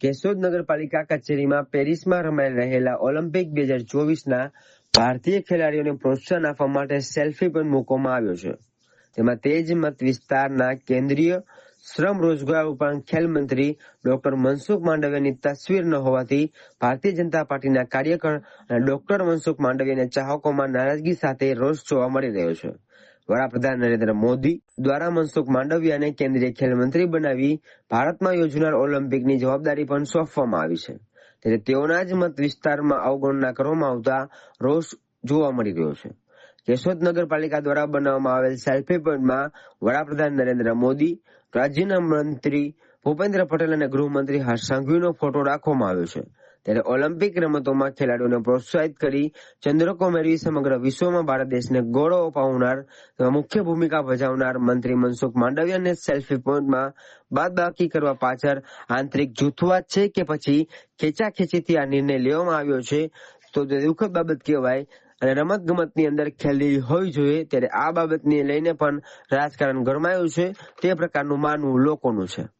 કેશોદ નગરપાલિકા કચેરીમાં પેરિસમાં રમાઈ રહેલા ઓલિમ્પિક બે હજાર ચોવીસના ભારતીય ખેલાડીઓને પ્રોત્સાહન આપવા માટે સેલ્ફી પણ મૂકવામાં આવ્યો છે. તેમાં તેજ મત વિસ્તારના કેન્દ્રીય શ્રમ રોજગાર ઉપરાંત ખેલ મંત્રી ડોક્ટર મનસુખ માંડવિયાની તસવીર ન હોવાથી ભારતીય જનતા પાર્ટીના કાર્યકર અને ડોક્ટર મનસુખ માંડવિયાના ચાહકોમાં નારાજગી સાથે રોષ જોવા મળી રહ્યો છે. વડાપ્રધાન નરેન્દ્ર મોદી દ્વારા મનસુખ માંડવિયાને કેન્દ્રીય ખેલ મંત્રી બનાવી ભારતમાં યોજનાર ઓલિમ્પિકની જવાબદારી પણ સોંપવામાં આવી છે. ત્યારે તેઓના જ મત વિસ્તારમાં અવગણના કરવામાં આવતા રોષ જોવા મળી રહ્યો છે. કેશોદ નગરપાલિકા દ્વારા બનાવવામાં આવેલ સેલ્ફી પોઈન્ટમાં વડાપ્રધાન નરેન્દ્ર મોદી, રાજ્યના મંત્રી ભૂપેન્દ્ર પટેલ અને ગૃહમંત્રી હર્ષ સંઘવીનો ફોટો રાખવામાં આવ્યો છે. ત્યારે ઓલિમ્પિક રમતોમાં ખેલાડીઓને પ્રોત્સાહિત કરી ચંદ્રકો મેળવી સમગ્ર વિશ્વમાં ભારત દેશને ગૌરવ અપાવનાર મુખ્ય ભૂમિકા ભજવનાર મંત્રી મનસુખ માંડવિયાને સેલ્ફી પોઈન્ટમાં બાદબાકી કરવા પાછળ આંતરિક જૂથવાદ છે કે પછી ખેંચાખેંચીથી આ નિર્ણય લેવામાં આવ્યો છે, તો દુઃખદ બાબત કહેવાય. અને રમત ગમતની અંદર ખેલી હોવી જોઈએ, ત્યારે આ બાબતને લઈને પણ રાજકારણ ગરમાયું છે. તે પ્રકારનું માનવું લોકોનું છે.